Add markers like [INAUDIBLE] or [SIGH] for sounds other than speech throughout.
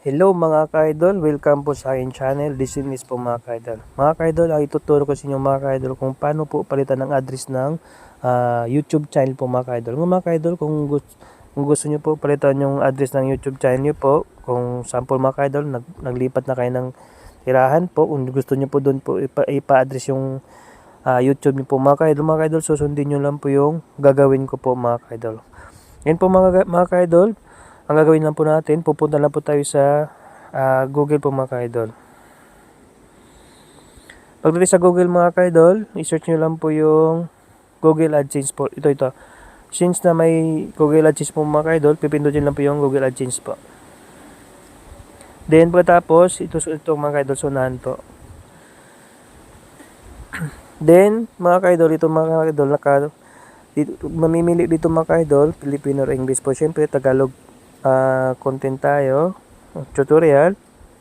Hello mga ka-idol, welcome po sa aking channel, this is po mga ka-idol. Mga ka-idol, ang ituturo ko sa inyo mga ka-idol kung paano po palitan ng address ng ah, YouTube channel po mga ka-idol. Mga ka-idol, kung gusto, kung gusto nyo po palitan yung address ng YouTube channel nyo po, kung sample mga ka-idol, nag, naglipat na kayo ng tirahan po, kung gusto nyo po doon po ipa, ipa-address yung ah, YouTube nyo po mga ka-idol, mga ka-idol, susundin nyo lang po yung gagawin ko po mga ka-idol. Yan po mga, mga ka-idol, ang gagawin lang po natin, pupunta lang po tayo sa ah, Google po mga ka-idol. Pagdating sa Google mga ka-idol, i-search nyo lang po yung Google AdSense po. Ito, ito. Since na may Google AdSense po mga ka-idol, pipindutin lang po yung Google AdSense po. Then pagkatapos, ito, ito mga ka-idol, sunahan po. [CLEARS THROAT] Then, mga ka-idol, ito mga ka-idol, naka, dito, mamimili dito mga ka-idol, Filipino or English po. Siyempre, Tagalog ah, content tayo. Tutorial.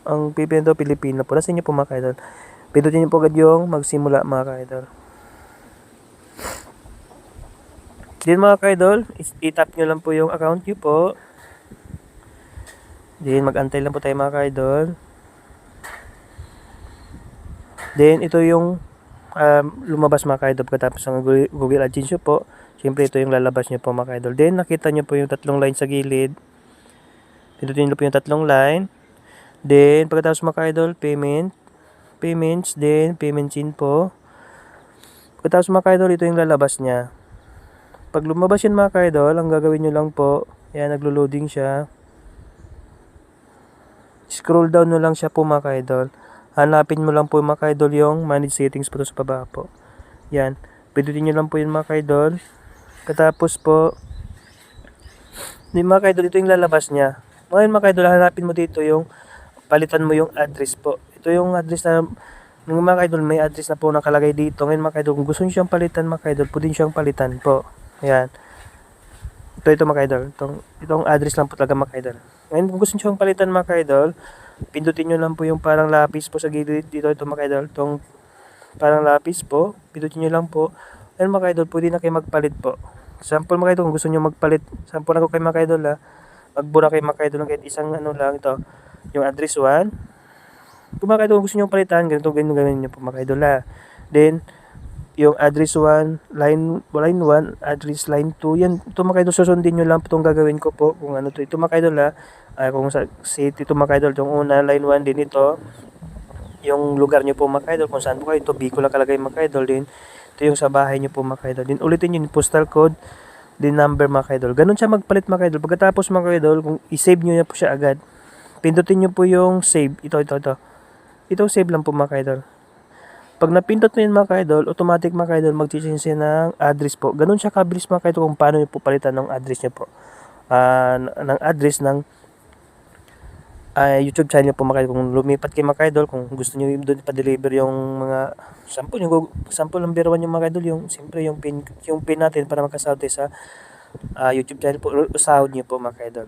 Ang pipinto Pilipino po. Nasa inyo po mga ka-idol. Pindutin niyo po agad yung magsimula mga ka-idol. Then mga ka-idol, i-tap nyo lang po yung account nyo po. Then mag-antay lang po tayo mga ka-idol. Then ito yung um, lumabas mga ka-idol pagkatapos ng Google- AdSense po. Siyempre ito yung lalabas nyo po mga ka-idol. Then nakita nyo po yung tatlong line sa gilid. Pindutin po yung tatlong line. Then pagkatapos mga ka-idol, payment. Payments, then payment chain po. Pagkatapos mga ka-idol, ito yung lalabas niya. Pag lumabas yan mga ka-idol, ang gagawin nyo lang po, yan, naglo-loading siya. Scroll down nyo lang siya po mga ka-idol. Hanapin mo lang po mga ka-idol yung manage settings po sa baba po. Yan. Pindutin nyo lang po yun mga ka-idol. Katapos po, di mga ka-idol, ito yung lalabas niya. Ngayon mga ka-idol, hanapin mo dito yung palitan mo yung address po. Ito yung address na ng mga ka-idol, may address na po nakalagay dito. Ngayon mga ka-idol, kung gusto nyo siyang palitan mga ka-idol, pwede siyang palitan po. Ayan. Ito, ito mga ka-idol. Itong, itong address lang po talaga mga ka-idol. Ngayon, kung gusto nyo siyang palitan mga ka-idol, pindutin nyo lang po yung parang lapis po sa gilid dito. Ito mga ka-idol. Itong parang lapis po. Pindutin nyo lang po. Ngayon mga ka-idol, pwede na kayo magpalit po. Sample mga ka-idol, kung gusto nyo magpalit. Sample ako kay mga ka-idol ha. Magbura kayo mga ka-idol ng kahit isang ano lang ito. Yung address 1. Kung mga ka-idol, kung gusto nyo palitan, ganito, ganito, ganito nyo po mga ka-idol ha. Then, yung address 1, line, line 1, address line 2, yan, ito mga kaidol, susundin nyo lang itong gagawin ko po, kung ano to, ito mga kaidol ha, ah, kung sa city, ito mga kaidol, itong una, line 1 din ito, yung lugar nyo po mga kaidol, kung saan po kayo, ito, Bicol lang kalagay mga din, ito yung sa bahay nyo po mga kaidol, din, ulitin yung postal code, din number mga kaidol, ganun siya magpalit mga kaidol, pagkatapos mga kaidol, kung i-save nyo na po siya agad, pindutin nyo po yung save, ito, ito, ito, ito save lang po mga kaidol, pag napindot mo yun mga ka-idol, automatic mga ka-idol mag-change siya ng address po. Ganun siya kabilis mga ka-idol kung paano nyo po palitan ng address nyo po. N- ng address ng ah, YouTube channel po mga. Kung lumipat kayo mga kung gusto nyo doon pa-deliver yung mga sample, yung sample number 1 yung mga yung siyempre yung pin, yung pin natin para makasahod sa ah, YouTube channel po, sahod nyo po mga ka-idol.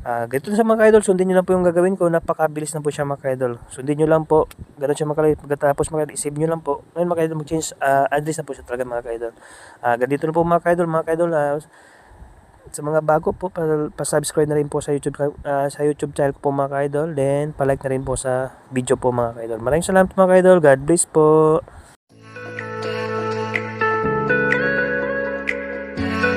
Ah, ganito sa mga ka-idol, sundin nyo lang po yung gagawin ko, napakabilis na po siya mga ka-idol. Sundin nyo lang po, ganun siya mga. Pagkatapos mga ka-idol, save nyo lang po. Ngayon mga ka-idol, mag-change ah, address na po siya talaga mga ka-idol. Ah, ganito na po mga ka-idol, mga ka-idol, sa mga bago po, pa- pa-subscribe na rin po sa YouTube ah, sa YouTube channel ko po mga ka-idol. Then, pa-like na rin po sa video po mga ka-idol. Maraming salamat mga ka-idol. God bless po.